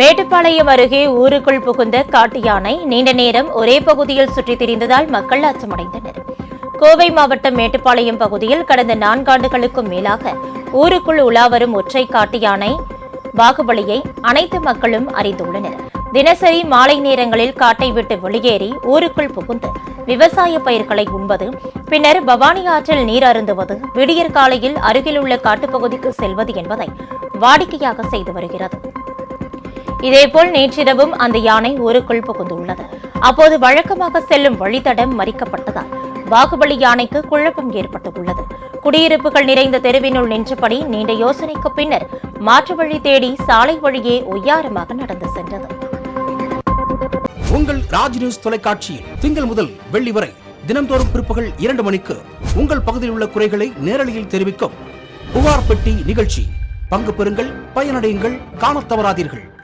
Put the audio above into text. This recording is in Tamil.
மேட்டுப்பாளையம் அருகே ஊருக்குள் புகுந்த காட்டு யானை நீண்ட நேரம் ஒரே பகுதியில் சுற்றித் திரிந்ததால் மக்கள் அச்சமடைந்தனர். கோவை மாவட்டம் மேட்டுப்பாளையம் பகுதியில் கடந்த நான்காண்டுகளுக்கும் மேலாக ஊருக்குள் உலாவரும் ஒற்றை காட்டு யானை பாகுபலியை அனைத்து மக்களும் அறிந்துள்ளனர். தினசரி மாலை நேரங்களில் காட்டை விட்டு வெளியேறி ஊருக்குள் புகுந்து விவசாய பயிர்களை உண்பது பின்னர் பவானி ஆற்றில் நீர் அருந்துவது விடியற் காலையில் அருகிலுள்ள காட்டுப்பகுதிக்கு செல்வது என்பதை வாடிக்கையாக செய்து வருகிறது. இதேபோல் நேற்றிரவும் அந்த யானை ஊருக்குள் புகுந்துள்ளது. அப்போது வழக்கமாக செல்லும் வழித்தடம் மறிக்கப்பட்டதால் பாகுபலி யானைக்கு குழப்பம் ஏற்பட்டுள்ளது. குடியிருப்புகள் நிறைந்த தெருவினுள் நின்றபடி நீண்ட யோசனைக்கு பின்னர் மாற்று வழி தேடி சாலை வழியே ஒய்யாரமாக நடந்து சென்றது. உங்கள் ராஜ் நியூஸ் தொலைக்காட்சியில் திங்கள் முதல் வெள்ளி வரை தினம்தோறும் பிற்பகல் இரண்டு மணிக்கு உங்கள் பகுதியில் உள்ள குறைகளை நேரலையில் தெரிவிக்கும் புகார் பெட்டி நிகழ்ச்சி. பங்கு பெறுங்கள் பயனடையுங்கள் காணத் தவறாதீர்கள்.